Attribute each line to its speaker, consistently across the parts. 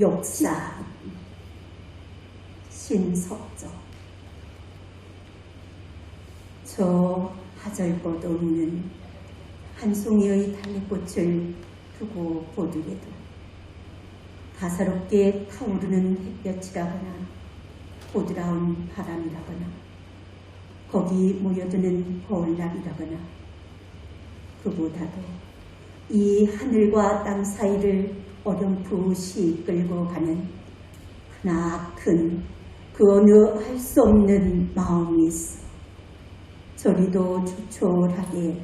Speaker 1: 역사, 신석적. 저 하절것 없는 한 송이의 달래꽃을 두고 보더라도 가사롭게 타오르는 햇볕이라거나 보드라운 바람이라거나 거기 모여드는 벌날이라거나 그보다도 이 하늘과 땅 사이를 어렴풋이 끌고 가는 크나큰 그 어느 할 수 없는 마음이 있어 저리도 조촐하게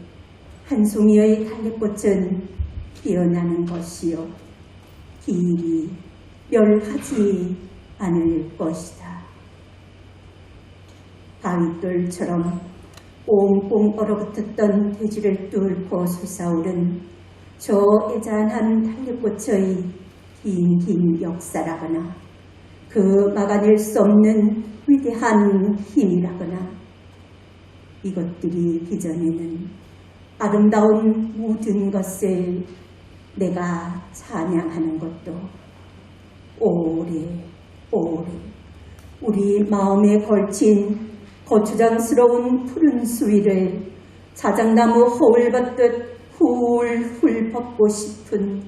Speaker 1: 한 송이의 달래꽃은 피어나는 것이요 길이 멸하지 않을 것이다. 바위돌처럼 꽁꽁 얼어붙었던 돼지를 뚫고 솟아오른 저 애잔한 달래꽃의 긴긴 역사라거나 그 막아낼 수 없는 위대한 힘이라거나 이것들이 빚어내는 아름다운 모든 것을 내가 찬양하는 것도 오래 오래 우리 마음에 걸친 거추장스러운 푸른 수위를 자작나무 허울 받듯 훌훌 벗고 싶은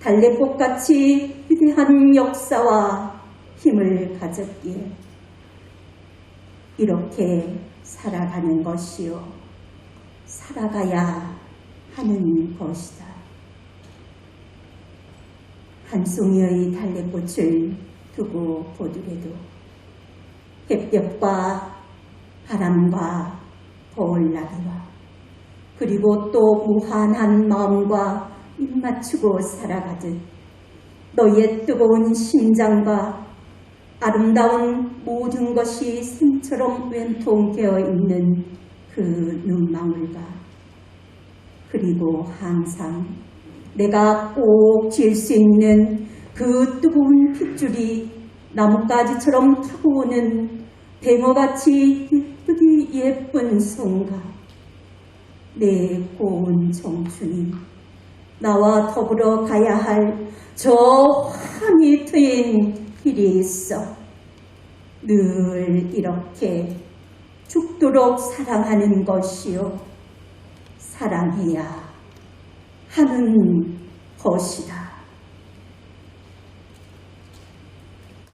Speaker 1: 달래꽃같이 위대한 역사와 힘을 가졌기에 이렇게 살아가는 것이요 살아가야 하는 것이다. 한 송이의 달래꽃을 두고 보더라도 햇볕과 바람과 겨울나기와 그리고 또 무한한 마음과 입맞추고 살아가듯 너의 뜨거운 심장과 아름다운 모든 것이 샘처럼 왼통되어 있는 그 눈망울과 그리고 항상 내가 꼭 질 수 있는 그 뜨거운 핏줄이 나뭇가지처럼 타고 오는 뱅어같이 예쁘디 예쁜 성가 내 고운 청춘이 나와 더불어 가야 할 저 환히 트인 길이 있어 늘 이렇게 죽도록 사랑하는 것이요 사랑해야 하는 것이다.